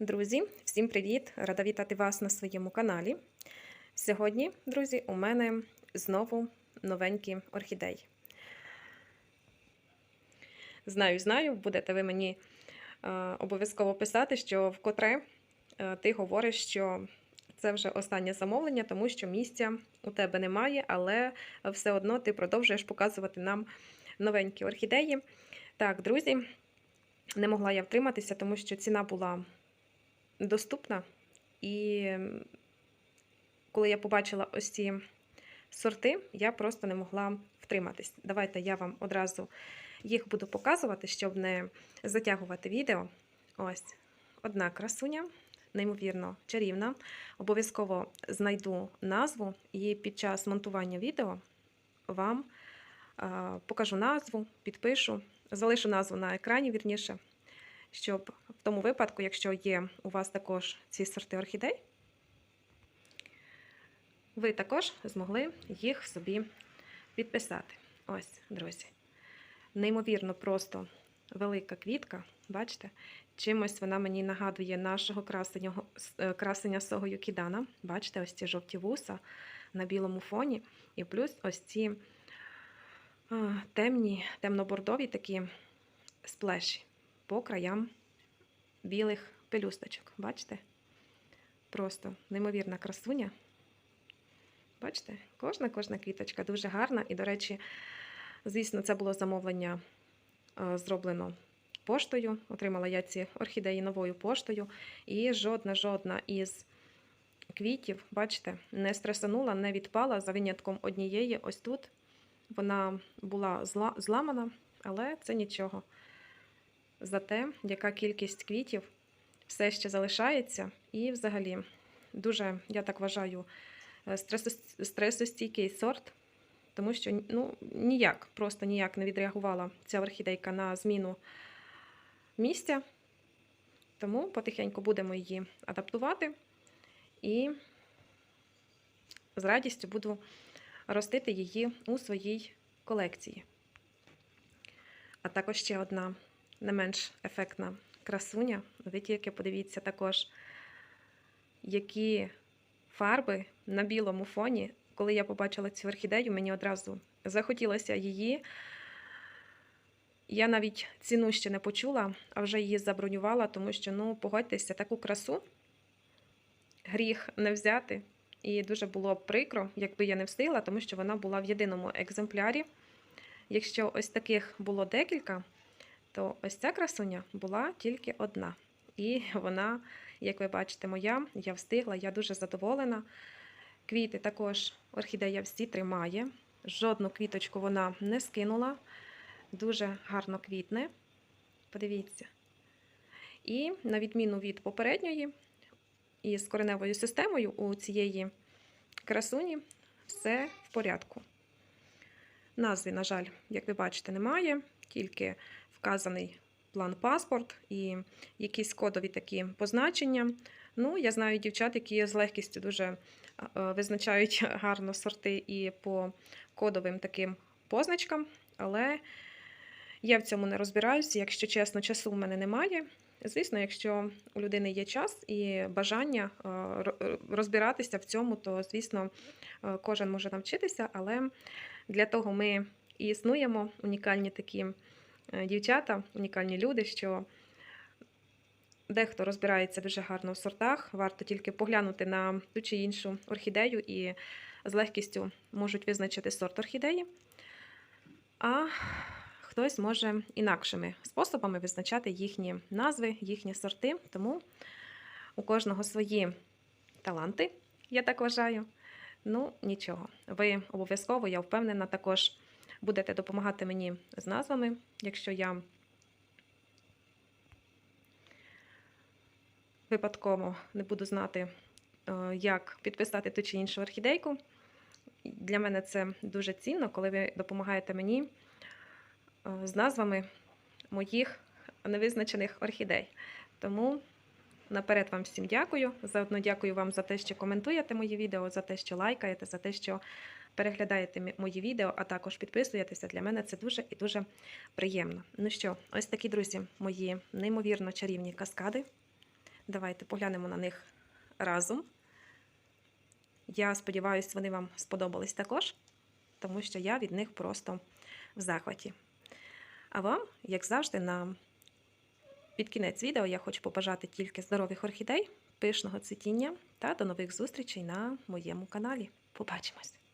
Друзі, всім привіт! Рада вітати вас на своєму каналі. Сьогодні, друзі, у мене знову новенькі орхідеї. Знаю, знаю, будете ви мені е, обов'язково писати, що вкотре е, ти говориш, що це вже останнє замовлення, тому що місця у тебе немає, але все одно ти продовжуєш показувати нам новенькі орхідеї. Так, друзі, не могла я втриматися, тому що ціна була доступна. І коли я побачила ось ці сорти, я просто не могла втриматись. Давайте я вам одразу їх буду показувати, щоб не затягувати відео. Ось одна красуня, неймовірно чарівна. Обов'язково знайду назву і під час монтування відео вам а, покажу назву, підпишу, залишу назву на екрані, вірніше, щоб в тому випадку, якщо є у вас також ці сорти орхідей, ви також змогли їх собі підписати. Ось, друзі. Неймовірно, просто велика квітка, бачите? Чимось вона мені нагадує нашого красення, красення сого Юкідана. Бачите, ось ці жовті вуса на білому фоні. І плюс ось ці темні, темно-бордові такі сплеші по краям білих пелюсточок. Бачите? Просто неймовірна красуня. Бачите, кожна кожна квіточка дуже гарна. І, до речі, звісно, це було замовлення е, зроблено поштою. Отримала я ці орхідеї новою поштою. І жодна жодна із квітів, бачите, не стресанула, не відпала за винятком однієї. Ось тут вона була зла, зламана, але це нічого. Зате, яка кількість квітів все ще залишається, і взагалі дуже, я так вважаю, стресостійкий сорт, тому що ну, ніяк, просто ніяк не відреагувала ця орхідейка на зміну місця. Тому потихеньку будемо її адаптувати і з радістю буду ростити її у своїй колекції. А також ще одна не менш ефектна красуня. Ви тільки подивіться також, які фарби на білому фоні. Коли я побачила цю орхідею, мені одразу захотілося її. Я навіть ціну ще не почула, а вже її забронювала, тому що, ну, погодьтеся, таку красу гріх не взяти. І дуже було прикро, якби я не встигла, тому що вона була в єдиному екземплярі. Якщо ось таких було декілька, то ось ця красуня була тільки одна. І вона, як ви бачите, моя, я встигла, я дуже задоволена. Квіти також орхідея всі тримає. Жодну квіточку вона не скинула. Дуже гарно квітне. Подивіться. І на відміну від попередньої, із кореневою системою у цієї красуні все в порядку. Назви, на жаль, як ви бачите, немає, тільки вказаний план паспорт і якісь кодові такі позначення. Ну, я знаю дівчат, які з легкістю дуже е, визначають гарно сорти і по кодовим таким позначкам, але я в цьому не розбираюся. Якщо чесно, часу в мене немає. Звісно, якщо у людини є час і бажання е, розбиратися в цьому, то, звісно, е, кожен може навчитися, але для того ми і існуємо унікальні такі е, дівчата, унікальні люди, що дехто розбирається дуже гарно в сортах, варто тільки поглянути на ту чи іншу орхідею і з легкістю можуть визначити сорт орхідеї. А хтось може інакшими способами визначати їхні назви, їхні сорти. Тому у кожного свої таланти, я так вважаю. Ну, нічого. Ви обов'язково, я впевнена, також будете допомагати мені з назвами, якщо я випадково не буду знати, е, як підписати ту чи іншу орхідейку. Для мене це дуже цінно, коли ви допомагаєте мені з назвами моїх невизначених орхідей. Тому наперед вам всім дякую. Заодно дякую вам за те, що коментуєте мої відео, за те, що лайкаєте, за те, що переглядаєте мої відео, а також підписуєтеся. Для мене це дуже і дуже приємно. Ну що, ось такі, друзі, мої неймовірно чарівні каскади. Давайте поглянемо на них разом. Я сподіваюся, вони вам сподобались також, тому що я від них просто в захваті. А вам, як завжди, на під кінець відео я хочу побажати тільки здорових орхідей, пишного цвітіння та до нових зустрічей на моєму каналі. Побачимось!